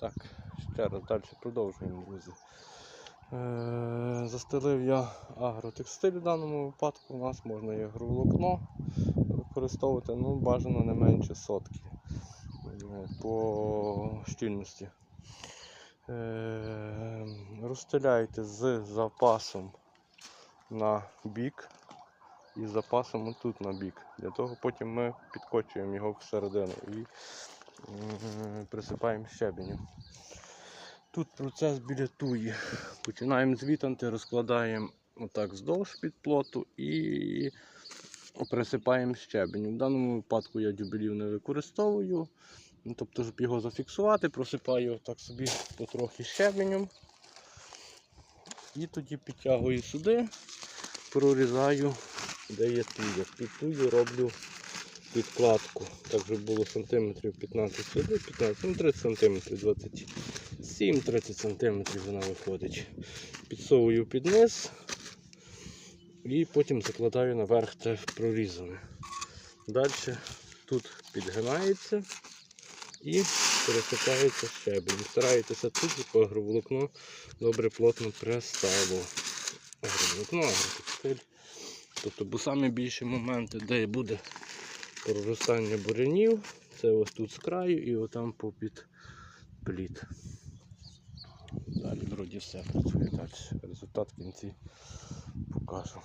Так, ще раз далі продовжуємо, друзі. Е, застелив я агротекстиль в даному випадку. У нас можна і агроволокно використовувати, ну бажано не менше сотки е, по щільності. Е, розстеляйте з запасом на бік і з запасом тут на бік. Для того потім ми підкочуємо його всередину і присипаємо щебенем. Тут процес біля туї. Починаємо звітанти, розкладаємо отак під плоту і присипаємо щебенем. В даному випадку я дюбелів не використовую. Ну, Тобто, щоб його зафіксувати, просипаю так собі потрохи щебенем. І тоді підтягую сюди, прорізаю, де є туя. Під тую роблю підкладку. Так щоб було сантиметрів 15 сюди, 15, ну 30 сантиметрів, 27-30 сантиметрів вона виходить. Підсовую під низ і потім закладаю наверх це прорізане. Далі тут підгинається і пересипається щебень. Стараєтеся тут по агроволокно добре плотно пристало. Агроволокно, агротекстиль. Тобто, бо саме більші моменти, де буде проростання бурянів, це ось тут з краю і отам попід плід. Далі вроді все працює. Результат в кінці покажу.